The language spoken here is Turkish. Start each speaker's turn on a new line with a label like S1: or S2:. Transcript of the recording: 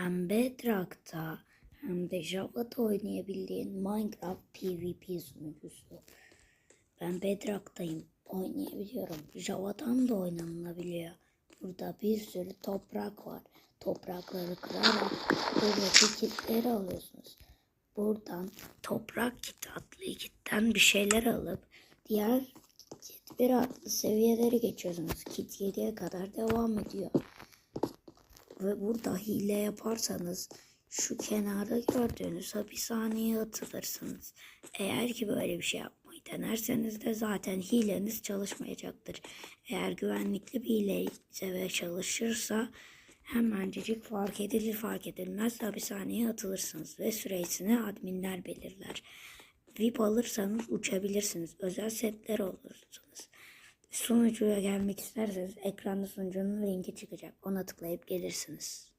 S1: hem Bedrock'ta hem de Java'da oynayabildiğin Minecraft PvP sunucusu. Ben Bedrock'tayım. Oynayabiliyorum. Java'dan da oynanabiliyor. Burada bir sürü toprak var. Toprakları kırarak buradaki kitleri alıyorsunuz. Buradan toprak kit adlı kitten bir şeyler alıp diğer kit bir adlı seviyeleri geçiyorsunuz. Kit 7'ye kadar devam ediyor. Ve burada hile yaparsanız şu kenarda gördüğünüz hapishaneye atılırsınız. Eğer ki böyle bir şey yapmayı denerseniz de zaten hileniz çalışmayacaktır. Eğer güvenlikli bir hile ve çalışırsa hemencecik fark edilir fark edilmez hapishaneye atılırsınız ve süresini adminler belirler. VIP alırsanız uçabilirsiniz. Özel setler olursunuz. Sunucuya gelmek isterseniz ekranda sunucunun linki çıkacak. Ona tıklayıp gelirsiniz.